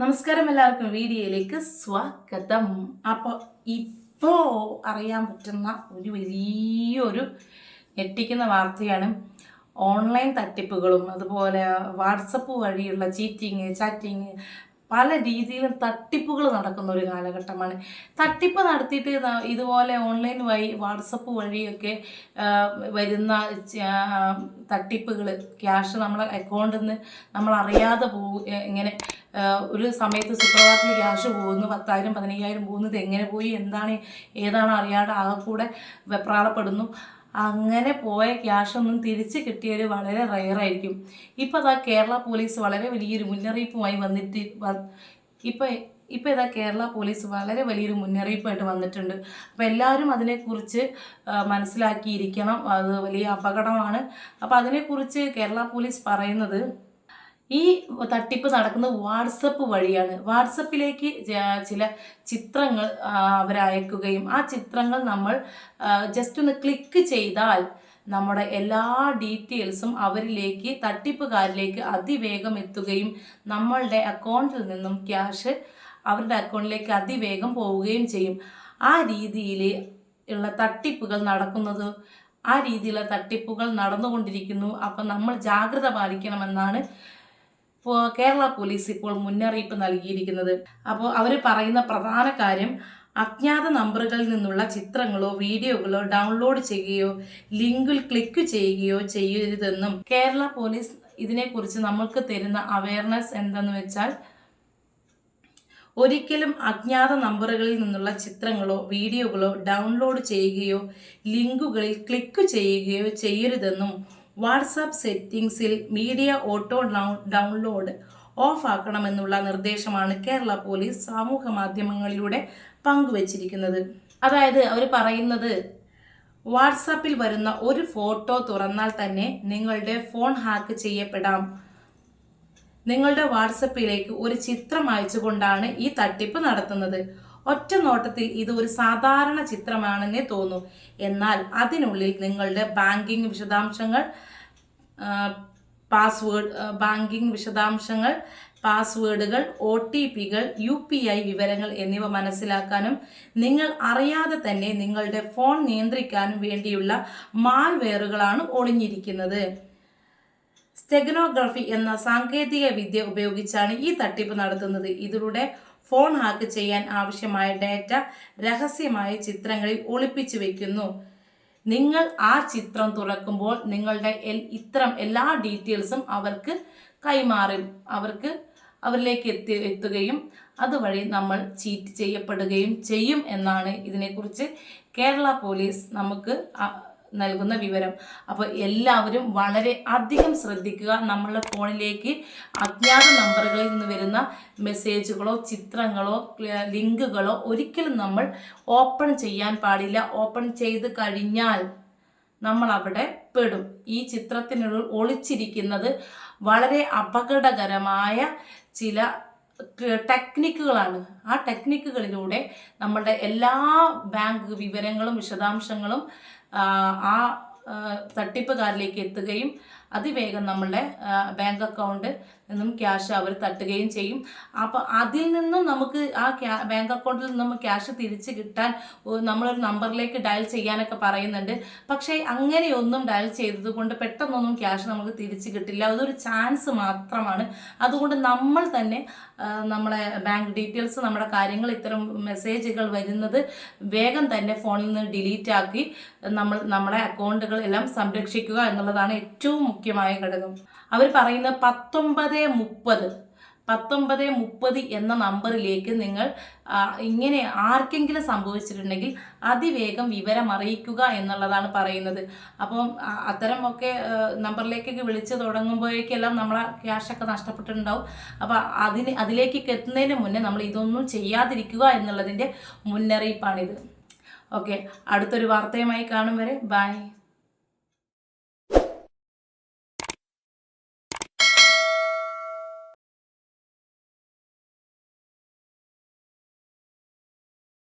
നമസ്കാരം എല്ലാവർക്കും. വീഡിയോയിലേക്ക് സ്വാഗതം. അപ്പോൾ ഇപ്പോൾ അറിയാൻ പറ്റുന്ന ഒരു വലിയൊരു ഞെട്ടിക്കുന്ന വാർത്തയാണ് ഓൺലൈൻ തട്ടിപ്പുകളും അതുപോലെ വാട്സപ്പ് വഴിയുള്ള ചീറ്റിങ് ചാറ്റിങ് പല രീതിയിലും തട്ടിപ്പുകൾ നടക്കുന്ന ഒരു കാലഘട്ടമാണ്. തട്ടിപ്പ് നടത്തിയിട്ട് ഇതുപോലെ ഓൺലൈൻ വഴി വാട്സപ്പ് വഴിയൊക്കെ വരുന്ന തട്ടിപ്പുകൾ ക്യാഷ് നമ്മളെ അക്കൗണ്ടിൽ നിന്ന് നമ്മൾ അറിയാതെ പോകും ഇങ്ങനെ ഒരു സമയത്ത് സുപ്രഭാതത്തിൽ ക്യാഷ് പോകുന്നു പത്തായിരം പതിനയ്യായിരം പോകുന്നത് എങ്ങനെ പോയി എന്താണ് ഏതാണ് അറിയാതെ ആകെ കൂടെ വെപ്രാളപ്പെടുന്നു. അങ്ങനെ പോയ ക്യാഷ് ഒന്നും തിരിച്ച് കിട്ടിയാൽ വളരെ റയറായിരിക്കും ഇപ്പം അതാ കേരള പോലീസ് വളരെ വലിയൊരു മുന്നറിയിപ്പുമായി വന്നിട്ട് വ- ഇപ്പം ഇപ്പം ഇതാ കേരള പോലീസ് വളരെ വലിയൊരു മുന്നറിയിപ്പായിട്ട് വന്നിട്ടുണ്ട്. അപ്പോൾ എല്ലാവരും അതിനെക്കുറിച്ച് മനസ്സിലാക്കിയിരിക്കണം. അത് വലിയ അപകടമാണ്. അപ്പോൾ അതിനെക്കുറിച്ച് കേരള പോലീസ് പറയുന്നത് ഈ തട്ടിപ്പ് നടക്കുന്നത് വാട്സപ്പ് വഴിയാണ്. വാട്സപ്പിലേക്ക് ചില ചിത്രങ്ങൾ അവരയക്കുകയും ആ ചിത്രങ്ങൾ നമ്മൾ ജസ്റ്റ് ഒന്ന് ക്ലിക്ക് ചെയ്താൽ നമ്മുടെ എല്ലാ ഡീറ്റെയിൽസും അവരിലേക്ക് തട്ടിപ്പുകാരിലേക്ക് അതിവേഗം എത്തുകയും നമ്മളുടെ അക്കൗണ്ടിൽ നിന്നും ക്യാഷ് അവരുടെ അക്കൗണ്ടിലേക്ക് അതിവേഗം പോവുകയും ചെയ്യും. ആ രീതിയിൽ ഉള്ള തട്ടിപ്പുകൾ നടക്കുന്നത് ആ രീതിയിലുള്ള തട്ടിപ്പുകൾ നടന്നുകൊണ്ടിരിക്കുന്നു. അപ്പം നമ്മൾ ജാഗ്രത പാലിക്കണമെന്നാണ് കേരള പോലീസ് ഇപ്പോൾ മുന്നറിയിപ്പ് നൽകിയിരിക്കുന്നത്. അപ്പോൾ അവർ പറയുന്ന പ്രധാന കാര്യം അജ്ഞാത നമ്പറുകളിൽ നിന്നുള്ള ചിത്രങ്ങളോ വീഡിയോകളോ ഡൗൺലോഡ് ചെയ്യുകയോ ലിങ്കിൽ ക്ലിക്ക് ചെയ്യുകയോ ചെയ്യരുതെന്നും കേരള പോലീസ് ഇതിനെക്കുറിച്ച് നമ്മൾക്ക് തരുന്ന അവയർനെസ് എന്തെന്ന് വെച്ചാൽ ഒരിക്കലും അജ്ഞാത നമ്പറുകളിൽ നിന്നുള്ള ചിത്രങ്ങളോ വീഡിയോകളോ ഡൗൺലോഡ് ചെയ്യുകയോ ലിങ്കുകളിൽ ക്ലിക്ക് ചെയ്യുകയോ ചെയ്യരുതെന്നും വാട്സാപ്പ് സെറ്റിംഗ്സിൽ മീഡിയ ഓട്ടോ ഡൗൺലോഡ് ഓഫ് ആക്കണമെന്നുള്ള നിർദ്ദേശമാണ് കേരള പോലീസ് സാമൂഹ്യ മാധ്യമങ്ങളിലൂടെ പങ്കുവച്ചിരിക്കുന്നത്. അതായത് അവർ പറയുന്നത് വാട്സാപ്പിൽ വരുന്ന ഒരു ഫോട്ടോ തുറന്നാൽ തന്നെ നിങ്ങളുടെ ഫോൺ ഹാക്ക് ചെയ്യപ്പെടാം. നിങ്ങളുടെ വാട്സപ്പിലേക്ക് ഒരു ചിത്രം അയച്ചുകൊണ്ടാണ് ഈ തട്ടിപ്പ് നടത്തുന്നത്. ഒറ്റ നോട്ടത്തിൽ ഇത് ഒരു സാധാരണ ചിത്രമാണെന്നേ തോന്നൂ. എന്നാൽ അതിനുള്ളിൽ നിങ്ങളുടെ ബാങ്കിങ് വിശദാംശങ്ങൾ പാസ്വേഡ് ബാങ്കിങ് വിശദാംശങ്ങൾ പാസ്വേഡുകൾ ഒ ടി പികൾ യു പി ഐ വിവരങ്ങൾ എന്നിവ മനസ്സിലാക്കാനും നിങ്ങൾ അറിയാതെ തന്നെ നിങ്ങളുടെ ഫോൺ നിയന്ത്രിക്കാനും വേണ്ടിയുള്ള മാൽവെയറുകളാണ് ഒളിഞ്ഞിരിക്കുന്നത്. സ്റ്റെഗ്നോഗ്രഫി എന്ന സാങ്കേതിക വിദ്യ ഉപയോഗിച്ചാണ് ഈ തട്ടിപ്പ് നടത്തുന്നത്. ഇതിലൂടെ ഫോൺ ഹാക്ക് ചെയ്യാൻ ആവശ്യമായ ഡാറ്റ രഹസ്യമായ ചിത്രങ്ങളിൽ ഒളിപ്പിച്ചു വെക്കുന്നു. നിങ്ങൾ ആ ചിത്രം തുറക്കുമ്പോൾ നിങ്ങളുടെ ഇത്തരം എല്ലാ ഡീറ്റെയിൽസും അവർക്ക് കൈമാറും. അവർക്ക് അവരിലേക്ക് എത്തി എത്തുകയും അതുവഴി നമ്മൾ ചീറ്റ് ചെയ്യപ്പെടുകയും ചെയ്യും എന്നാണ് ഇതിനെക്കുറിച്ച് കേരള പോലീസ് നമുക്ക് നൽകുന്ന വിവരം. അപ്പോൾ എല്ലാവരും വളരെ അധികം ശ്രദ്ധിക്കുക. നമ്മളുടെ ഫോണിലേക്ക് അജ്ഞാത നമ്പറുകളിൽ നിന്ന് വരുന്ന മെസ്സേജുകളോ ചിത്രങ്ങളോ ലിങ്കുകളോ ഒരിക്കലും നമ്മൾ ഓപ്പൺ ചെയ്യാൻ പാടില്ല. ഓപ്പൺ ചെയ്ത് കഴിഞ്ഞാൽ നമ്മൾ അവിടെ പെടും. ഈ ചിത്രത്തിനുള്ളിൽ ഒളിച്ചിരിക്കുന്നത് വളരെ അപകടകരമായ ചില ടെക്നിക്കുകളാണ് ആ ടെക്നിക്കുകളിലൂടെ നമ്മളുടെ എല്ലാ ബാങ്ക് വിവരങ്ങളും വിശദാംശങ്ങളും ആ, തട്ടിപ്പുകാരിലേക്ക് എത്തുകയും അതിവേഗം നമ്മളുടെ ബാങ്ക് അക്കൗണ്ട് നിന്നും ക്യാഷ് അവർ തട്ടുകയും ചെയ്യും. അപ്പോൾ അതിൽ നിന്നും നമുക്ക് ആ ബാങ്ക് അക്കൗണ്ടിൽ നിന്നും ക്യാഷ് തിരിച്ച് കിട്ടാൻ നമ്മളൊരു നമ്പറിലേക്ക് ഡയൽ ചെയ്യാനൊക്കെ പറയുന്നുണ്ട്. പക്ഷേ അങ്ങനെയൊന്നും ഡയൽ ചെയ്തത് കൊണ്ട് പെട്ടെന്നൊന്നും ക്യാഷ് നമുക്ക് തിരിച്ച് കിട്ടില്ല. അതൊരു ചാൻസ് മാത്രമാണ്. അതുകൊണ്ട് നമ്മൾ തന്നെ നമ്മളെ ബാങ്ക് ഡീറ്റെയിൽസ് നമ്മുടെ കാര്യങ്ങൾ ഇത്തരം മെസ്സേജുകൾ വരുന്നത് വേഗം തന്നെ ഫോണിൽ നിന്ന് ഡിലീറ്റ് ആക്കി നമ്മൾ നമ്മുടെ അക്കൗണ്ടുകൾ എല്ലാം സംരക്ഷിക്കുക എന്നുള്ളതാണ് ഏറ്റവും മുഖ്യമായ ഘടകം. അവർ പറയുന്ന പത്തൊമ്പത് മുപ്പത്. പത്തൊമ്പത് മുപ്പത് എന്ന നമ്പറിലേക്ക് നിങ്ങൾ ഇങ്ങനെ ആർക്കെങ്കിലും സംഭവിച്ചിട്ടുണ്ടെങ്കിൽ അതിവേഗം വിവരം അറിയിക്കുക എന്നുള്ളതാണ് പറയുന്നത്. അപ്പം അത്തരം ഒക്കെ നമ്പറിലേക്കൊക്കെ വിളിച്ച് തുടങ്ങുമ്പോഴേക്കെല്ലാം നമ്മളെ ക്യാഷൊക്കെ നഷ്ടപ്പെട്ടിട്ടുണ്ടാവും. അപ്പം അതിന് അതിലേക്ക് എത്തുന്നതിന് മുന്നേ നമ്മൾ ഇതൊന്നും ചെയ്യാതിരിക്കുക എന്നുള്ളതിന്റെ മുന്നറിയിപ്പാണിത്. ഓക്കെ. അടുത്തൊരു വാർത്തയുമായി കാണും വരെ. ബൈ.